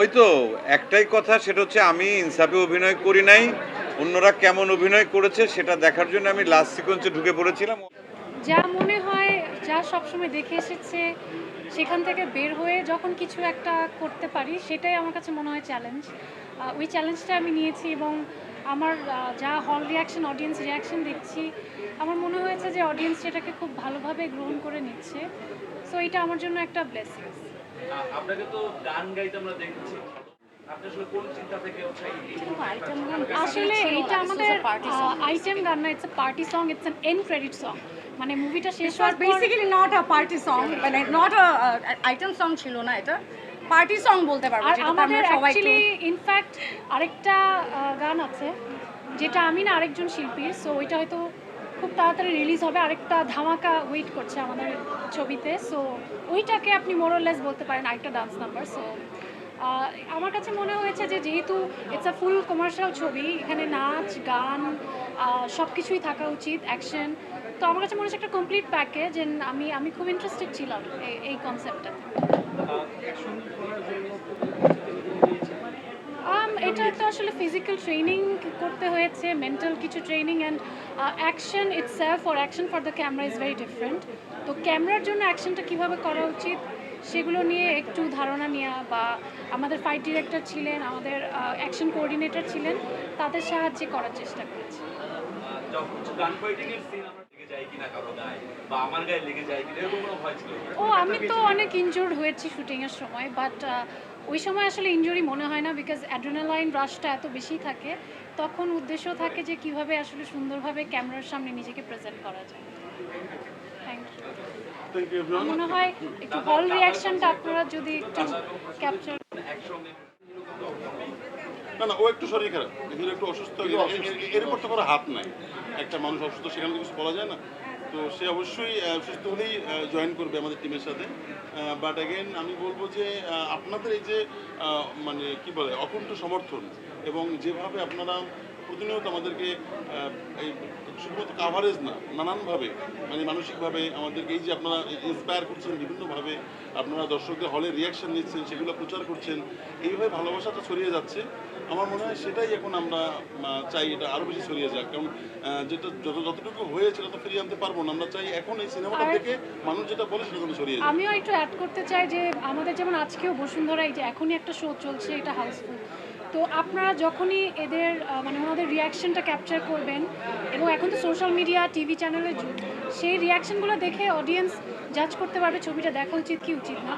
ওই তো একটাই কথা সেটা হচ্ছে আমি ইনসাফে অভিনয় করি নাই অন্যরা কেমন অভিনয় করেছে সেটা দেখার জন্য আমি লাস্ট সিকোয়েন্সে ঢুকে পড়েছিলাম। যা মনে হয় যা সবসময় দেখে এসেছে সেখান থেকে বের হয়ে যখন কিছু একটা করতে পারি সেটাই আমার কাছে মনে হয় চ্যালেঞ্জ ওই চ্যালেঞ্জটা আমি নিয়েছি এবং আমার যা হল রিয়াকশন অডিয়েন্স রিয়াকশন দেখছি আমার মনে হয়েছে যে অডিয়েন্স সেটাকে খুব ভালোভাবে গ্রহণ করে নিচ্ছে। সো এটা আমার জন্য একটা ব্লেসিংস আপনাকে তো গান গাইতে আমরা দেখেছি। আসলে কোন চিন্তা থেকে হচ্ছে এই- আসলে এটা আমাদের আইটেম গান না it's party song it's end credit song মানে মুভিটা শেষ হওয়ার was পর basically not a party song, মানে not a uh, item ছিল না এটা। পার্টি সং বলতে পারব আর আমাদের অ্যাকচুয়ালি ইনফ্যাক্ট আরেকটা গান আছে যেটা আমি না আরেকজন শিল্পীর সো ওইটা হয়তো খুব তাড়াতাড়ি রিলিজ হবে। আরেকটা ধামাকা ওয়েট করছে আমাদের ছবিতে। সো ওইটাকে আপনি মোরলেস বলতে পারেন আরেকটা ডান্স নাম্বার সো আমার কাছে মনে হয়েছে যে যেহেতু ইটস আ ফুল কমার্শিয়াল ছবি, এখানে নাচ, গান সব কিছুই থাকা উচিত অ্যাকশন তো আমার কাছে মনে হচ্ছে একটা কমপ্লিট প্যাকেজ আমি আমি খুব ইন্টারেস্টেড ছিলাম এই- কনসেপ্টটাতে এটা তো আসলে ফিজিক্যাল ট্রেনিং করতে হয়েছে মেন্টাল কিছু training and action it's self for action for the camera is very different তো ক্যামেরার জন্য অ্যাকশনটা কীভাবে করা উচিত সেগুলো নিয়ে একটু ধারণা নেওয়া বা আমাদের ফাইট ডিরেক্টর ছিলেন, আমাদের অ্যাকশন কোঅর্ডিনেটর ছিলেন, তাদের সাহায্যে করার চেষ্টা করেছি। ও, আমি তো অনেক ইনজোর্ড হয়েছি শুটিংয়ের সময় বাট ওই সময় আসলে ইনজুরি মনে হয় না বিকজ অ্যাড্রেনালাইন রাশটা এত বেশি থাকে তখন উদ্দেশ্য থাকে যে কীভাবে আসলে সুন্দরভাবে ক্যামেরার সামনে নিজেকে প্রেজেন্ট করা যায়। থ্যাংক ইউ মনে হয় একটু হল রিয়াকশনটা আপনারা যদি একটু ক্যাপচার না না ও একটু শরীর খারাপ। একটু অসুস্থ এর উপর তো কোনো হাত নাই। একটা মানুষ অসুস্থ সেখানে কিছু বলা যায় না। তো সে অবশ্যই সুস্থ হলেই জয়েন করবে আমাদের টিমের সাথে। বাট অ্যাগেন আমি বলব যে আপনাদের এই যে মানে কি বলে, অকুণ্ঠ সমর্থন এবং যেভাবে আপনারা প্রতিনিয়ত আমাদেরকে এই শুধুমাত্র কাভারেজ না, নানানভাবে মানে মানসিকভাবে আমাদেরকে এই যে আপনারা ইন্সপায়ার করছেন, বিভিন্নভাবে আপনারা দর্শকদের হলে রিয়াকশান নিচ্ছেন, সেগুলো প্রচার করছেন, এইভাবে ভালোবাসাটা ছড়িয়ে যাচ্ছে। আমার মনে হয় সেটাই এখন আমরা চাই এটা আরও বেশি ছড়িয়ে যাক। কারণ যেটা যত যতটুকু হয়েছে তত ফিরিয়ে আনতে পারব না। আমরা চাই এখন এই সিনেমাটা দেখে মানুষ যেটা বলে সেটা ছড়িয়ে যায়। আমিও একটু অ্যাড করতে চাই যে আমাদের যেমন আজকেও বসুন্ধরা এই যে এখনই একটা শো চলছে এটা হাউসফুল তো আপনারা যখনই এদের মানে ওনাদের রিয়াকশনটা ক্যাপচার করবেন এবং এখন তো সোশ্যাল মিডিয়া টিভি চ্যানেলের যুগ সেই রিয়াকশনগুলো দেখে অডিয়েন্স জাজ করতে পারবে ছবিটা দেখা উচিত কি উচিত না।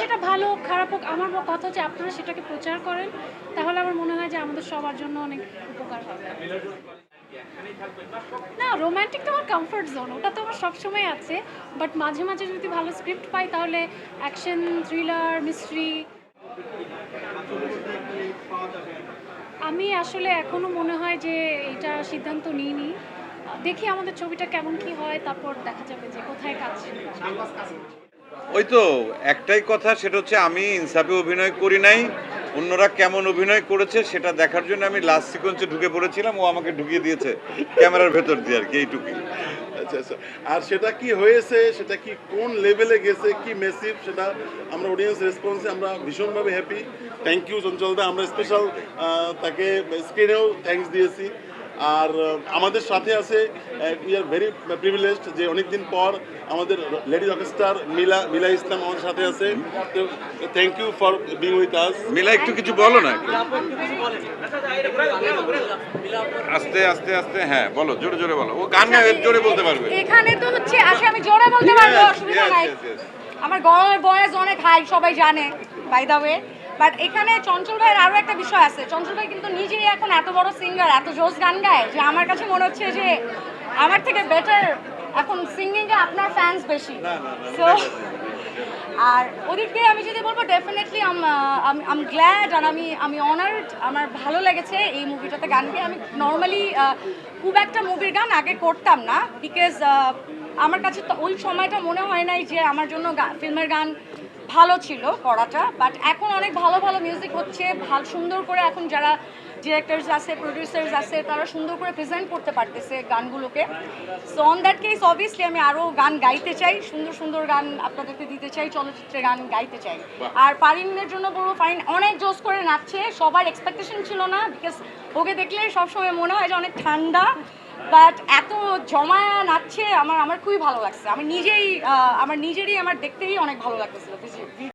সেটা ভালো খারাপ হোক আমার কথা হচ্ছে আপনারা সেটাকে প্রচার করেন তাহলে আমার মনে হয় যে আমাদের সবার জন্য অনেক উপকার হবে। না রোম্যান্টিক তো আমার কমফর্ট জোন ওটা তো আমার সবসময় আছে বাট মাঝে মাঝে যদি ভালো স্ক্রিপ্ট পাই তাহলে অ্যাকশন থ্রিলার মিস্ট্রি আমি আসলে এখনও মনে হয় যে এটা সিদ্ধান্ত নিইনি। দেখি আমাদের ছবিটা কেমন কি হয় তারপর দেখা যাবে যে কোথায় কাজ। ওই তো একটাই কথা সেটা হচ্ছে আমি ইনসাফে অভিনয় করি নাই অন্যরা কেমন অভিনয় করেছে সেটা দেখার জন্য আমি লাস্ট সিকোয়েন্সে ঢুকে পড়েছিলাম ও আমাকে ঢুকিয়ে দিয়েছে ক্যামেরার ভেতর দিয়ে আর কি এইটুকুই। আচ্ছা আচ্ছা আর সেটা কি হয়েছে সেটা কি কোন লেভেলে গেছে কি মেসিভ সেটা আমরা অডিয়েন্স রেসপন্সে আমরা ভীষণভাবে হ্যাপি থ্যাংক ইউ চঞ্চলদা আমরা স্পেশাল তাকে স্ক্রিনেও থ্যাঙ্কস দিয়েছি। আর আমাদের সাথে আছে উই আর ভেরি প্রিভিলেজড যে অনেকদিন পর আমাদের লেডি রকস্টার মিলা মিলা ইসলাম আমাদের সাথে আছে। তো thank you for being with us Mila একটু কিছু বলো না আস্তে আস্তে আস্তে হ্যাঁ বলো জোরে জোরে বলো। ও গান গায়ে জোরে বলতে পারবে। এখানে তো হচ্ছে আচ্ছা আমি জোরে বলতে পারব অসুবিধা নাই. আমার গরমের বয়স অনেক হাই সবাই জানে বাই দা ওয়ে বাট এখানে চঞ্চল ভাইয়ের আরও একটা বিষয় আছে। চঞ্চল ভাই কিন্তু নিজেই এখন এত বড় সিঙ্গার এত জোস গান গায় যে আমার কাছে মনে হচ্ছে যে আমার থেকে বেটার এখন সিঙ্গিংয়ে আপনার ফ্যান্স বেশি। সো আর ওদিক দিয়ে আমি যদি বলব ডেফিনেটলি আম গ্ল্যাড আর আমি আমি অনার্ড আমার ভালো লেগেছে এই মুভিটাতে গান গিয়ে। আমি নর্মালি খুব একটা মুভির গান আগে করতাম না বিকজ আমার কাছে তো ওই সময়টা মনে হয় নাই যে আমার জন্য ফিল্মের গান ভালো ছিল করাটা বাট এখন অনেক ভালো ভালো মিউজিক হচ্ছে ভালো সুন্দর করে এখন যারা ডিরেক্টরস আছে প্রডিউসার্স আছে তারা সুন্দর করে প্রেজেন্ট করতে পারতেছে গানগুলোকে। So on that case obviously আমি আরও গান গাইতে চাই সুন্দর সুন্দর গান আপনাদেরকে দিতে চাই চলচ্চিত্রে গান গাইতে চাই। আর পারিনের জন্য বলব ফাইন অনেক জোস করে নাচছে সবার এক্সপেকটেশন ছিল না বিকজ ওকে দেখলে সবসময় মনে হয় যে অনেক ঠান্ডা। বাট এত জমায়া নাচছে আমার আমার খুবই ভালো লাগছে। আমি নিজেই আমার নিজেরই, আমার দেখতেই অনেক ভালো লাগতেছিল।